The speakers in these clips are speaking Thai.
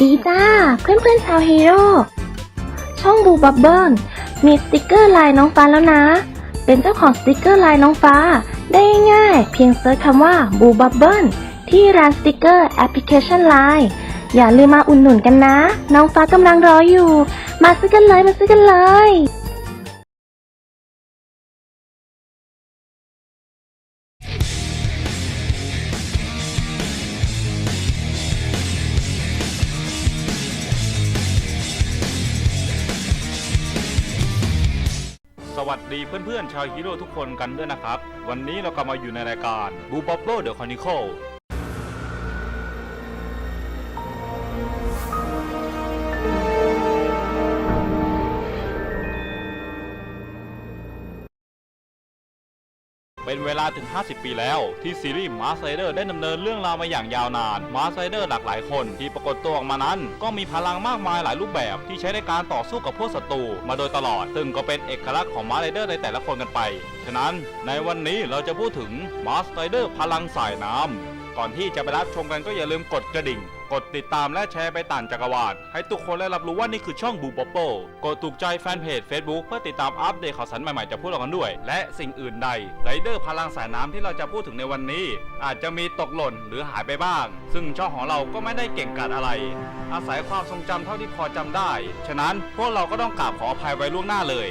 ดีจ้า เพื่อนๆชาวฮีโร่ช่องบูบับเบิลมีสติกเกอร์ลายน้องฟ้าแล้วนะ เป็นเจ้าของสติกเกอร์ลายน้องฟ้า ได้ง่ายเพียงเซิร์ชคำว่าบูบับเบิลที่ร้านสติกเกอร์แอปพลิเคชันไลน์อย่าลืมมาอุ่นหนุนกันนะ น้องฟ้ากำลังรออยู่ มาซื้อกันเลยมาซื้อกันเลย วัสดีเพื่อนๆชาวฮีโร่ทุกคนกันด้วยนะครับ วันนี้เรากลับมาอยู่ในรายการบูบ๊อบโลเดอะคอนิค l เป็นเวลาถึง 50 ปีแล้วที่ซีรีส์มาสไ r เดอร์ได้ดำเนินเรื่องราวมาอย่างยาวนานมาสไ r เดอร์หลากหลายคนที่ปรากฏตัวออกมานั้น ก็มีพลังมากมายหลายรูปแบบที่ใช้ในการต่อสู้กับพวกศัตรูมาโดยตลอด ซึ่งก็เป็นเอกลักษณ์ของมาสไ r เดอร์ในแต่ละคนกันไป ฉะนั้นในวันนี้เราจะพูดถึงมาสไ r เดอร์พลังสายน้ำก่อนที่จะไปรับชมกันก็อย่าลืมกดกระดิ่ง ดติดตามและแชร์ไปต่างจักรวาลให้ทุกคนได้รับรู้ว่านี่คือช่องบูบ๊อบโกดถูกใจแฟนเพจ Facebook เพื่อติดตามอัปเดตข่าวสารใหม่ๆจากพวกเรากันด้วย และสิ่งอื่นใดไรเดอร์พลังสายน้ำที่เราจะพูดถึงในวันนี้ อาจจะมีตกหล่นหรือหายไปบ้าง ซึ่งช่องของเราก็ไม่ได้เก่งกาจอะไร อาศัยความทรงจำเท่าที่พอจำได้ ฉะนั้นพวกเราก็ต้องกราบขออภัยไว้ล่วงหน้าเลย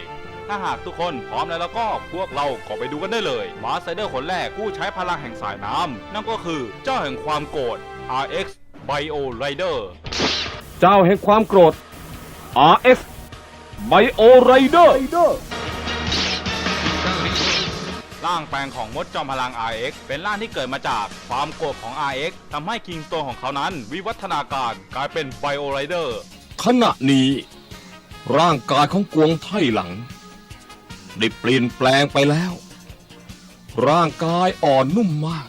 ถ้าหากทุกคนพร้อมแล้วแล้วก็พวกเราก็ไปดูกันได้เลยมาสไซเดอร์คนแรกผู้ใช้พลังแห่งสายน้ำนั่นก็คือเจ้าแห่งความโกรธ RX Bio Rider เจ้าแห่งความโกรธ RX Bio Rider ร่างแปลงของมดจอมพลัง RX เป็นร่างที่เกิดมาจากความโกรธของ RX ทำให้คิงโตของเขานั้นวิวัฒนาการกลายเป็น Bio Rider ขณะนี้ ร่างกายของกวงไท่หลัง ได้เปลี่ยนแปลงไปแล้ว ร่างกายอ่อนนุ่มมาก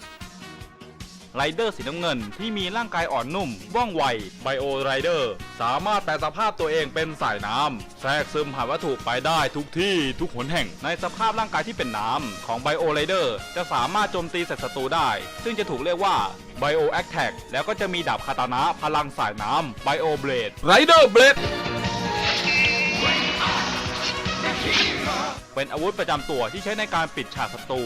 ไรเดอร์สีน้ำเงินที่มีร่างกายอ่อนนุ่ม ว่องไว Bio Rider สามารถแปลสภาพตัวเองเป็นสายน้ำแทรกซึมผ่านวัตถุไปได้ทุกที่ทุกหนแห่ง ในสภาพร่างกายที่เป็นน้ำของ Bio Rider จะสามารถโจมตีศัตรูได้ ซึ่งจะถูกเรียกว่า Bio Attack แล้วก็จะมีดาบคาตานะพลังสายน้ำ Bio Blade Rider Blade เป็นอาวุธประจำตัวที่ใช้ในการปิดฉากศัตรู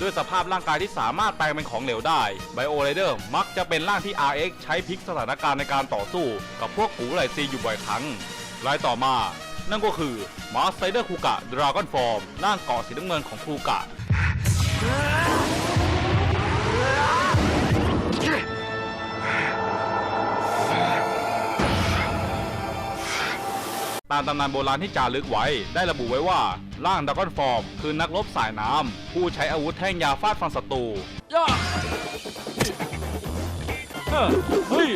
ด้วยสภาพร่างกายที่สามารถแปลงเป็นของเหลวได้ Bio Rider มักจะเป็นร่างที่ RX ใช้พลิกสถานการณ์ในการต่อสู้ กับพวกกูไหลซีอยู่บ่อยครั้งรายต่อมา นั่นก็คือมาสไ r เดอร์คูกะดราก้อนฟอร์มร่างเกาะสีน้ำเงินของคูกะ ตามตำนานโบราณที่จารึกไว้ได้ระบุไว้ว่า ร่างดราก้อนฟอร์ม คือนักรบสายน้ำผู้ใช้อาวุธแท่งยาฟาดฟันศัตรูเฮ้ย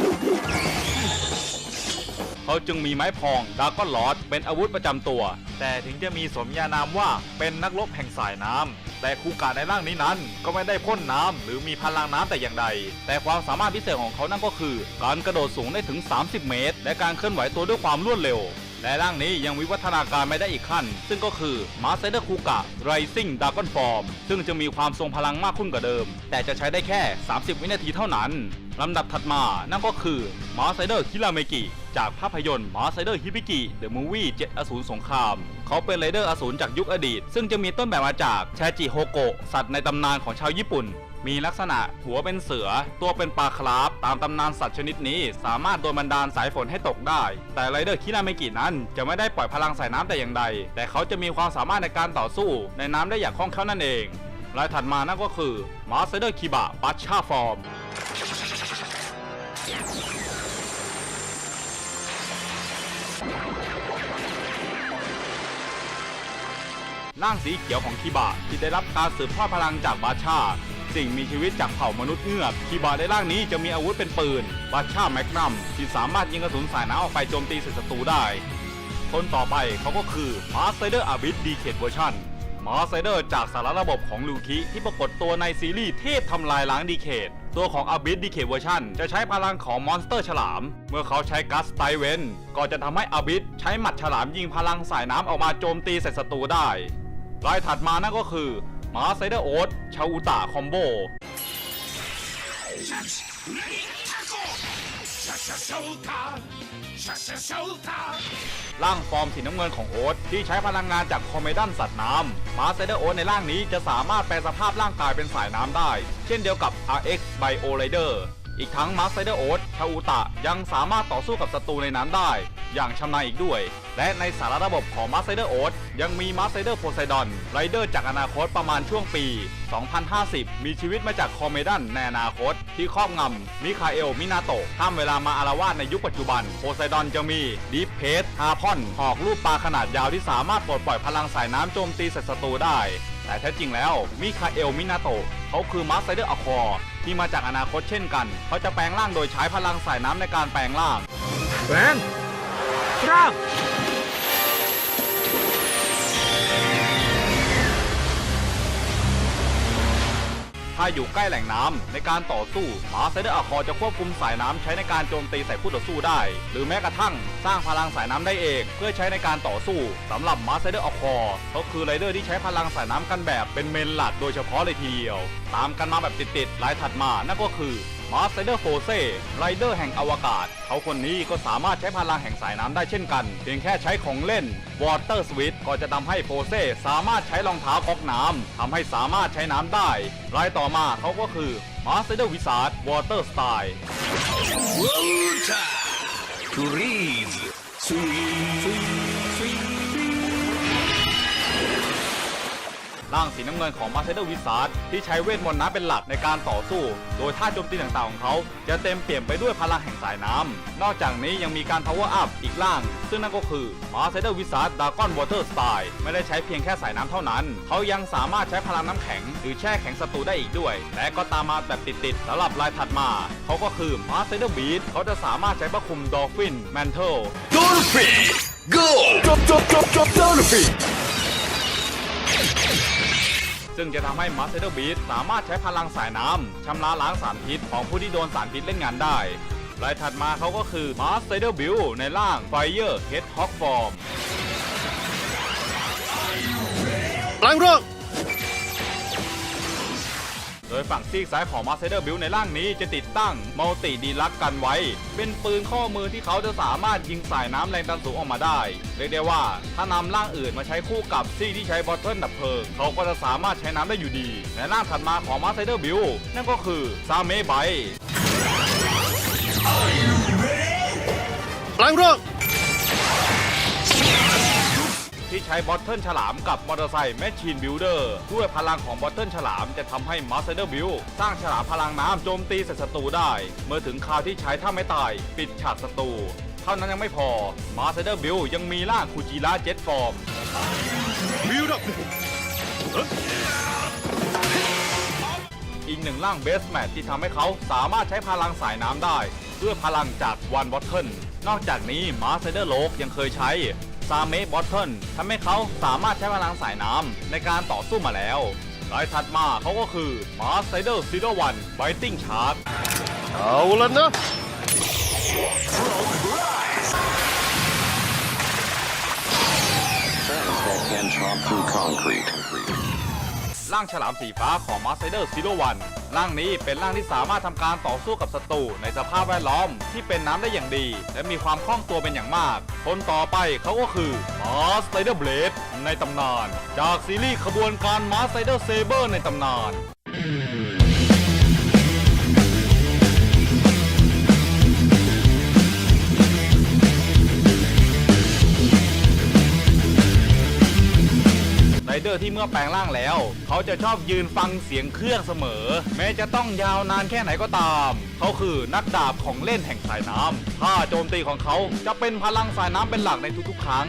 เขาจึงมีไม้พองดาก้อนลอดเป็นอาวุธประจำตัว แต่ถึงจะมีสมญานามว่าเป็นนักรบแห่งสายน้ำแต่คูกะในร่างนี้นั้น ก็ไม่ได้พ่นน้ำหรือมีพลังน้ำแต่อย่างใด แต่ความสามารถพิเศษของเขานั่นก็คือ การกระโดดสูงได้ถึง 30 เมตร และการเคลื่อนไหวตัวด้วยความรวดเร็วและร่างนี้ยังวิวัฒนาการไม่ได้อีกขั้น ซึ่งก็คือมาสเตอร์คูกะไรซิ่งดากอนฟอร์มซึ่งจะมีความทรงพลังมากขึ้นกว่าเดิม แต่จะใช้ได้แค่ 30 วินาทีเท่านั้น ลำดับถัดมานั่นก็คือมาสเตอร์คิราเมกิ จากภาพยนตร์มาสเตอร์ฮิบิกิเดอะมูวี่เจ็ดอสูรสงคราม เขาเป็นไรเดอร์อสูรจากยุคอดีต ซึ่งจะมีต้นแบบมาจากแชจิโฮโกะสัตว์ในตำนานของชาวญี่ปุ่น มีลักษณะหัวเป็นเสือ ตัวเป็นปลาคราฟตามตำนานสัตว์ชนิดนี้ สามารถโดนบันดาลสายฝนให้ตกได้ แต่ไรเดอร์คิราเมกินั้นจะไม่ได้ปล่อยพลังสายน้ำแต่อย่างใด แต่เขาจะมีความสามารถในการต่อสู้ในน้ำได้อย่างคล่องแคล่วนั่นเองรายถัดมานั่นก็คือมาสเตอร์คิบะบัชชาฟอร์ม ร่างสีเขียวของคิบะที่ได้รับการสืบทอดพลังจากบาชา สิ่งมีชีวิตจากเผ่ามนุษย์เงือกคิบะในร่างนี้จะมีอาวุธเป็นปืน บาชาแมกนัมที่สามารถยิงกระสุนสายน้ำออกไปโจมตีศัตรูได้ คนต่อไปเขาก็คือมาสเตอร์อาบิสดีเคทเวอร์ชันมาสไซเดอร์จากสารระบบของลูคิที่ปรากฏตัวในซีรีส์เทพทำลายล้างดีเคดตัวของอบิสดีเคดเวอร์ชันจะใช้พลังของมอนสเตอร์ฉลาม เมื่อเขาใช้กัสไตเวนก็จะทำให้อบิสใช้หมัดฉลามยิงพลังสายน้ำออกมาโจมตีใส่ศัตรูได้ รายถัดมานั่นก็คือมาไซเดอร์โอ๊ตชาอุตะคอมโบร่างฟอร์มสีน้ำเงินของโอ๊ตที่ใช้พลังงานจากคอมเมดันสัตว์น้ำมาสเตอร์โอ๊ตในร่างนี้จะสามารถแปลสภาพร่างกายเป็นสายน้ำได้ เช่นเดียวกับ RX Bio Rider อีกทั้งมาสเตอร์โอ๊ตชาอุตะยังสามารถต่อสู้กับศัตรูในน้ำได้ อย่างชำนาญอีกด้วย และในสารระบบของมาสเตอร์โอ๊ตยังมีมาสเตอร์โพไซดอนไรเดอร์จากอนาคตประมาณช่วงปี 2050 มีชีวิตมาจากคอมเมดันในอนาคต ที่ครอบงำมิคาเอล มินาโตะห้ามเวลามาอารวาสในยุคปัจจุบัน โพไซดอนจะมีดีฟเพสฮาพอนหอกรูปปลาขนาดยาวที่สามารถปลดปล่อยพลังสายน้ำโจมตีศัตรูได้ แต่แท้จริงแล้วมิคาเอล มินาโตะเขาคือมาสไซเดอร์อคอ ที่มาจากอนาคตเช่นกัน เขาจะแปลงร่างโดยใช้พลังสายน้ำในการแปลงร่าง แปลงร่าง ถ้าอยู่ใกล้แหล่งน้ำในการต่อสู้มาไซเดอร์อะคอจะควบคุมสายน้ำใช้ในการโจมตีใส่ผู้ต่อสู้ได้ หรือแม้กระทั่งสร้างพลังสายน้ำได้เอง เพื่อใช้ในการต่อสู้สำหรับมาไซเดอร์อะคอเขาคือไรเดอร์ที่ใช้พลังสายน้ำกันแบบเป็นเมนหลักโดยเฉพาะเลยทีเดียว ตามกันมาแบบติดๆลายถัดมานั่นก็คือ มาสเตอร์โฟเซ่ไรเดอร์แห่งอวกาศ เขาคนนี้ก็สามารถใช้พลังแห่งสายน้ำได้เช่นกัน เพียงแค่ใช้ของเล่นวอเตอร์สวิตก็จะทำให้โฟเซ่สามารถใช้รองเท้าก๊อกน้ำทำให้สามารถใช้น้ำได้รายต่อมาเขาก็คือมาสเตอร์วิสาร์ดวอเตอร์สไตล์ Freeze! Sweet! ร่างสีน้ำเงินของมาสเตอร์วิสาร์ด ที่ใช้เวทมนต์น้ำเป็นหลักในการต่อสู้ โดยท่าโจมตีต่างๆของเขา จะเต็มเปี่ยมไปด้วยพลังแห่งสายน้ำ นอกจากนี้ยังมีการ power up อีกร่าง ซึ่งนั่นก็คือมาสเตอร์วิสาร์ดากอนวอเตอร์สไตล์ไม่ได้ใช้เพียงแค่สายน้ำเท่านั้น เขายังสามารถใช้พลังน้ำแข็ง หรือแช่แข็งศัตรูได้อีกด้วย และก็ตามมาแบบติดๆสำหรับลายถัดมา เขาก็คือมาสเตอร์บีทเขาจะสามารถใช้พระคุมดอลฟินแมนเทล Dolphin! Go! Drop, drop, drop, drop, Dolphin! ซึ่งจะทำให้มัสเตอร์บีทสามารถใช้พลังสายน้ำชำระล้างสารพิษของผู้ที่โดนสารพิษเล่นงานได้รายถัดมาเขาก็คือมาสเตอร์บิลในร่าง Fire Hedgehog Form แปลงร่างโด ยฝั่งซีกซ้ายของมาสเตอร์บิลในร่างนี้จะติดตั้งมัลติดีลักกันไว้ เป็นปืนข้อมือที่เขาจะสามารถยิงสายน้ำแรงดันสูงออกมาได้ เรียกได้ว่าถ้านำร่างอื่นมาใช้คู่กับซีกที่ใช้บอทเทิลดับเพลิงเขาก็จะสามารถใช้น้ำได้อยู่ดีและร่างถัดมาของมาสเตอร์บิลนั่นก็คือซาเมไบแปลงร่าง ที่ใช้บอทเทิลฉลามกับมอเตอร์ไซค์แมชชีนบิลเดอร์ด้วยพลังของบอทเทิลฉลามจะทำให้มาสเตอร์บิลสร้างฉลามพลังน้ำโจมตีใส่ศัตรูได้ เมื่อถึงคราวที่ใช้ถ้าไม่ตาย ปิดฉากศัตรูเท่านั้นยังไม่พอมาสเตอร์บิลยังมีร่างคูจิระเจ็ตฟอร์มบิวดับอีกหนึ่งร่างเบสแมทที่ทำให้เขาสามารถใช้พลังสายน้ำได้ด้วยพลังจากวันบอทเทิลนอกจากนี้มาสเตอร์โลกยังเคยใช้ ซาเมบอทเทิลทำให้เขาสามารถใช้พลังสายน้ำในการต่อสู้มาแล้วรายถัดมาเขาก็คือมาสเตอร์ซีโรวันไบติ้งชาร์เอาละนะ That can chop through concrete. ร่างฉลามสีฟ้าของมาสเตอร์ซีโรวัน ร่างนี้เป็นร่างที่สามารถทำการต่อสู้กับศัตรูในสภาพแวดล้อมที่เป็นน้ำได้อย่างดี และมีความคล่องตัวเป็นอย่างมาก คนต่อไปเขาก็คือมาสเตอร์เบลดในตำนาน จากซีรีส์ขบวนการมาสเตอร์เซเบอร์ในตำนาน เดอร์ที่เมื่อแปลงร่างแล้ว เขาจะชอบยืนฟังเสียงเครื่องเสมอ แม้จะต้องยาวนานแค่ไหนก็ตาม เขาคือนักดาบของเล่นแห่งสายน้ำท่าโจมตีของเขาจะเป็นพลังสายน้ำเป็นหลักในทุกๆ ครั้ง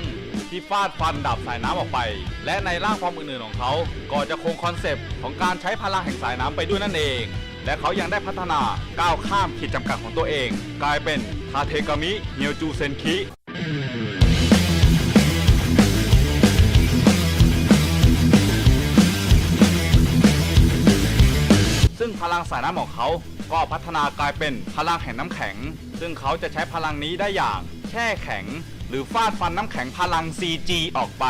ที่ฟาดฟันดาบสายน้ำออกไป และในร่างความอื่นๆของเขาก็จะคงคอนเซปต์ของการใช้พลังแห่งสายน้ำไปด้วยนั่นเอง และเขายังได้พัฒนาก้าวข้ามขีดจำกัดของตัวเอง กลายเป็นคาเทกามิเนียวจูเซนคิ สายน้ำของเขา ก็พัฒนากลายเป็นพลังแห่งน้ำแข็ง ซึ่งเขาจะใช้พลังนี้ได้อย่างแช่แข็ง หรือฟาดฟันน้ำแข็งพลัง CG ออกไป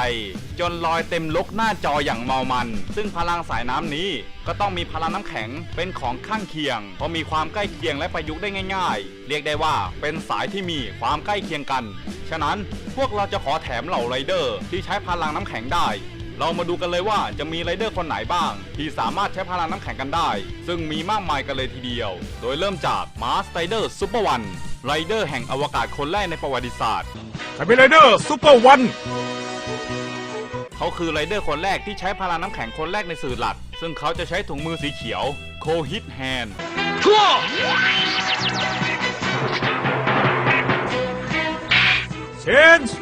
จนลอยเต็มลกหน้าจออย่างเมามัน ซึ่งพลังสายน้ำนี้ก็ต้องมีพลังน้ำแข็งเป็นของข้างเคียง เพราะมีความใกล้เคียงและประยุกต์ได้ง่าย ๆ เรียกได้ว่าเป็นสายที่มีความใกล้เคียงกัน ฉะนั้นพวกเราจะขอแถมเหล่าไรเดอร์ที่ใช้พลังน้ำแข็งได้ เรามาดูกันเลยว่าจะมีไรเดอร์คนไหนบ้าง ที่สามารถใช้พลังน้ำแข็งกันได้ ซึ่งมีมากมายกันเลยทีเดียว โดยเริ่มจากมาสไรเดอร์ซูเปอร์วันไรเดอร์แห่งอวกาศคนแรกในประวัติศาสตร์คาเมนไรเดอร์ซูเปอร์วันเขาคือไรเดอร์คนแรกที่ใช้พลังน้ำแข็งคนแรกในสื่อหลัก ซึ่งเขาจะใช้ถุงมือสีเขียวโคฮิตแฮนเชนส์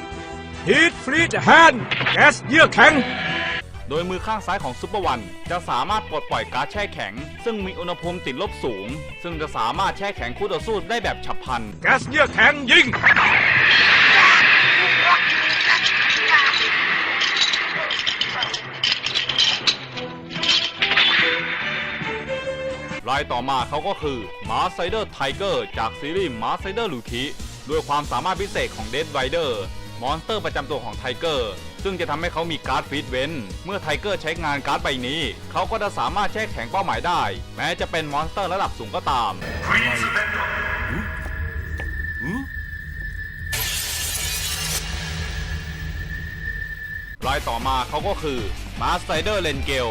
ฮีทฟรีดแฮนด์แก๊สเยื่อแข็ง โดยมือข้างซ้ายของซูเปอร์วันจะสามารถปลดปล่อยก๊าซแช่แข็ง ซึ่งมีอุณหภูมิติดลบสูง ซึ่งจะสามารถแช่แข็งคู่ต่อสู้ได้แบบฉับพลัน แก๊สเยื่อแข็งยิง รายต่อมาเขาก็คือมาร์ไซเดอร์ไทเกอร์จากซีรีส์มาร์ไซเดอร์ลูคิด้วยความสามารถพิเศษของเดดไรเดอร์ มอนสเตอร์ประจำตัวของไทเกอร์ซึ่งจะทำให้เขามีการ์ดฟีดเวนเมื่อไทเกอร์ใช้งานการ์ดใบนี้ เขาก็จะสามารถแช่แข็งเป้าหมายได้ แม้จะเป็นมอนสเตอร์ระดับสูงก็ตามรายต่อมาเขาก็คือมาสไ r เดอร์เลนเกล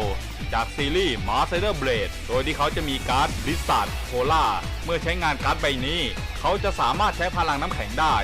จากซีรีส์มาสไ r เดอร์เบ d ดโดยที่เขาจะมีการ์ดลิซาร์ดโคล่าเมื่อใช้งานการ์ดใบนี้ เขาจะสามารถใช้พลังน้ำแข็งได้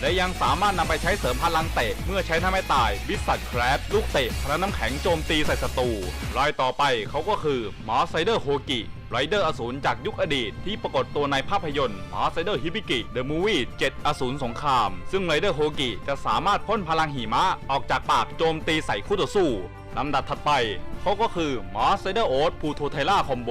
และยังสามารถนำไปใช้เสริมพลังเตะ เมื่อใช้ทำให้ตายวิสัตแครดลูกเตะพลังน้ำแข็งโจมตีใส่ศัตรูรายต่อไปเขาก็คือมาไซเดอร์โฮกิไรเดอร์อสูรจากยุคอดีตที่ปรากฏตัวในภาพยนตร์มาไซเดอร์ฮิบิกิเดอะมูวี่7อสูรสงคราม ซึ่งไรเดอร์โฮกิจะสามารถพ่นพลังหิมะออกจากปากโจมตีใส่คู่ต่อสู้ลำดับถัดไปเขาก็คือมาไซเดอร์โอ๊ตพูโทไทล่าคอมโบ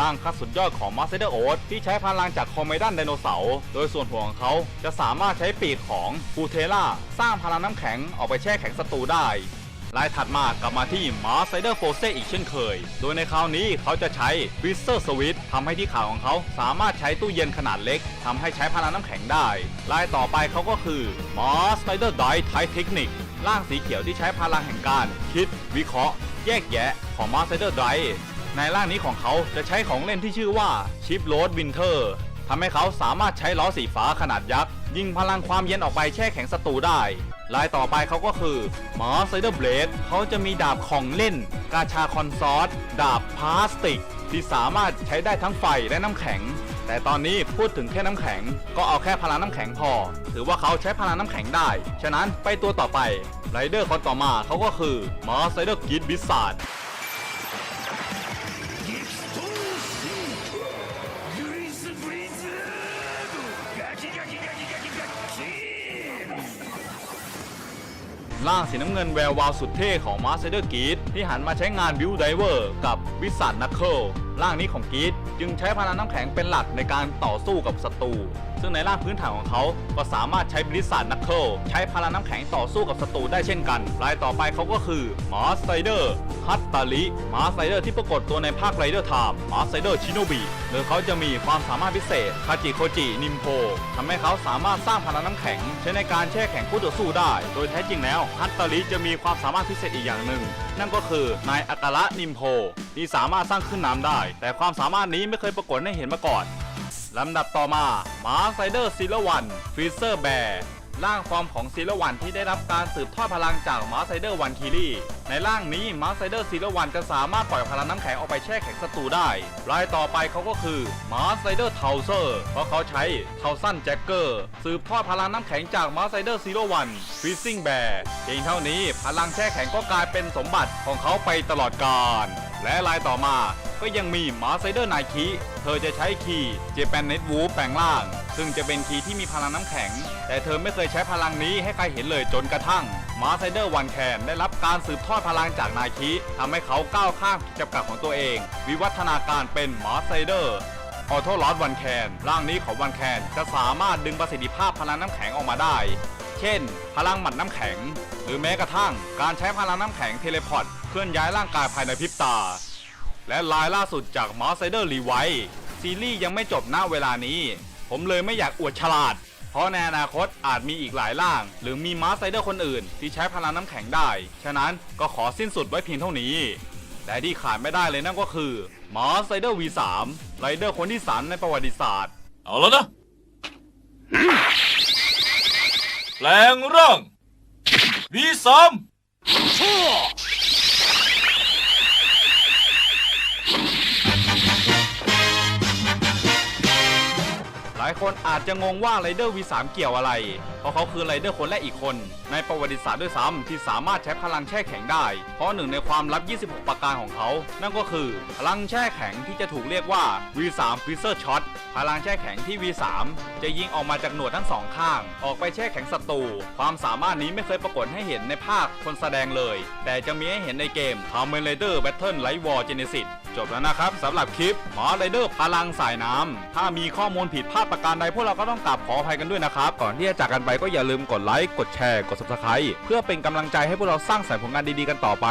ร่างคัดสุดยอดของมาสเตอร์โอ๊ตที่ใช้พลังจากคอมเมดันไดโนเสาร์โดยส่วนหัวของเขาจะสามารถใช้ปีกของฟูเทล่าสร้างพลังน้ำแข็งออกไปแช่แข็งศัตรูได้ลายถัดมากลับมาที่มาสเตอร์โฟเซอีกเช่นเคย โดยในคราวนี้เขาจะใช้ฟิสเซอร์สวิตทำให้ที่ขาของเขาสามารถใช้ตู้เย็นขนาดเล็กทำให้ใช้พลังน้ำแข็งได้ ลายต่อไปเขาก็คือมาสเตอร์ไดไทเทคนิคร่างสีเขียวที่ใช้พลังแห่งการ คิด วิเคราะห์ แยกแยะของมาสเตอร์ได ในร่างนี้ของเขาจะใช้ของเล่นที่ชื่อว่าชิปโรดวินเทอร์ทำให้เขาสามารถใช้ล้อสีฟ้าขนาดยักษ์ ยิงพลังความเย็นออกไปแช่แข็งศัตรูได้ลายต่อไปเขาก็คือมอสไซเดอร์เบลดเขาจะมีดาบของเล่น กาชาคอนซอสดาบพลาสติก ที่สามารถใช้ได้ทั้งไฟและน้ำแข็ง แต่ตอนนี้พูดถึงแค่น้ำแข็ง ก็เอาแค่พลังน้ำแข็งพอ ถือว่าเขาใช้พลังน้ำแข็งได้ ฉะนั้นไปตัวต่อไปไรเดอร์คนต่อมาเขาก็คือมอสไซเดอร์กิดบิสซาร์ ร่างสีน้ำเงินแวววาวสุดเท่ของมาสเตอร์กีดที่หันมาใช้งานบิวไดเวอร์กับวิสันนัคเคิลร่างนี้ของกีดจึงใช้พลังน้ำแข็งเป็นหลักในการต่อสู้กับศัตรู ซึ่งในร่างพื้นฐานของเขา ก็สามารถใช้บริษัทนัคเคิลใช้พลังน้ำแข็งต่อสู้กับศัตรูได้เช่นกัน รายต่อไปเขาก็คือมาสไตเดอร์ฮัตตาลิมาสไตเดอร์ที่ปรากฏตัวในภาคไรเดอร์ไทม์มาสไตเดอร์ชิโนบิโดยเขาจะมีความสามารถพิเศษคาจิโคจินิมโพทำให้เขาสามารถสร้างพลังน้ำแข็ง ใช้ในการแช่แข็งคู่ต่อสู้ได้ โดยแท้จริงแล้วฮัตตาลิจะมีความสามารถพิเศษอีกอย่างหนึ่ง นั่นก็คือนายอักระนิมโพที่สามารถสร้างขึ้นน้ำได้ แต่ความสามารถนี้ไม่เคยปรากฏให้เห็นมาก่อน ลำดับต่อมามาไซเดอร์ซีลวันฟิเซอร์แบร์ร่างฟอร์มของซีลวันที่ได้รับการสืบทอดพลังจากมาไซเดอร์วันคีรีในร่างนี้มาไซเดอร์ซีลวันจะสามารถปล่อยพลังน้ำแข็งออกไปแช่แข็งศัตรูได้รายต่อไปเขาก็คือมาไซเดอร์เทาเซอร์เพราะเขาใช้เทาสั้นแจ็คเกอร์สืบทอดพลังน้ำแข็งจากมาไซเดอร์ซีลวันฟิซซิ่งแบร์เพียงเท่านี้พลังแช่แข็งก็กลายเป็นสมบัติของเขาไปตลอดกาล และลายต่อมาก็ยังมีมาไซเดอร์ไนคิเธอจะใช้คีย์เจแปนเน็ตวูแปลงร่าง ซึ่งจะเป็นคีย์ที่มีพลังน้ำแข็ง แต่เธอไม่เคยใช้พลังนี้ให้ใครเห็นเลยจนกระทั่งมาไซเดอร์วันแคนได้รับการสืบทอดพลังจากนาคิทำให้เขาก้าวข้ามจำกัดของตัวเอง วิวัฒนาการเป็นมาไซเดอร์ออโต้ลอสวันแคนร่างนี้ของวันแคนจะสามารถดึงประสิทธิภาพพลังน้ำแข็งออกมาได้ เช่น พลังหมัดน้ำแข็ง หรือแม้กระทั่งการใช้พลังน้ำแข็งเทเลพอร์ต เคลื่อนย้ายร่างกายภายในพริบตา และลายล่าสุดจากมอสไซเดอร์รีไวซีรีส์ยังไม่จบหน้าเวลานี้ ผมเลยไม่อยากอวดฉลาด เพราะในอนาคตอาจมีอีกหลายร่าง หรือมีมาสไซเดอร์คนอื่น ที่ใช้พลังน้ำแข็งได้ ฉะนั้นก็ขอสิ้นสุดไว้เพียงเท่านี้และที่ขาดไม่ได้เลยนั่นก็คือมาสไซเดอร์ V3 ไรเดอร์คนที่สามในประวัติศาสตร์ เอาแล้วนะ แปลงร่าง V3 หล คนอาจจะงงว่าไรเดอร์ V3 เกี่ยวอะไร เพราะเขาคือไรเดอร์คนแรกอีกคน ในประวัติศาสตร์ด้วยซ้ำที่สามารถใช้พลังแช่แข็งได้ เพราะหนึ่งในความลับ 26 ประการของเขา นั่นก็คือ พลังแช่แข็งที่จะถูกเรียกว่า V3 Freezer Shot พลังแช่แข็งที่ V3 จะยิงออกมาจากหนวดทั้งสองข้าง ออกไปแช่แข็งศัตรู ความสามารถนี้ไม่เคยปรากฏให้เห็นในภาคคนแสดงเลย แต่จะมีให้เห็นในเกม Kamen Rider Battle Light War Genesis จบแล้วนะครับสำหรับคลิปหมอไรเดอร์พลังสายน้ำถ้ามีข้อมูลผิดพลาดประการใดพวกเราก็ต้องกราบขออภัยกันด้วยนะครับ ก่อนที่จะจากกันไปก็อย่าลืมกดไลค์กดแชร์กด subscribe เพื่อเป็นกำลังใจให้พวกเราสร้างสรรค์ผลงานดีๆกันต่อไป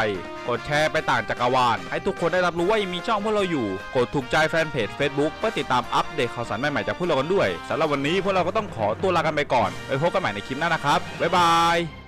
กดแชร์ไปต่างจักรวาลให้ทุกคนได้รับรู้ว่ายังมีช่องพวกเราอยู่ กดถูกใจแฟนเพจ Facebook เพื่อติดตามอัปเดตข่าวสารใหม่ๆจากพวกเรากันด้วยสำหรับวันนี้พวกเราก็ต้องขอตัวลากันไปก่อนไปพบกันใหม่ในคลิปหน้านะครับบ๊ายบาย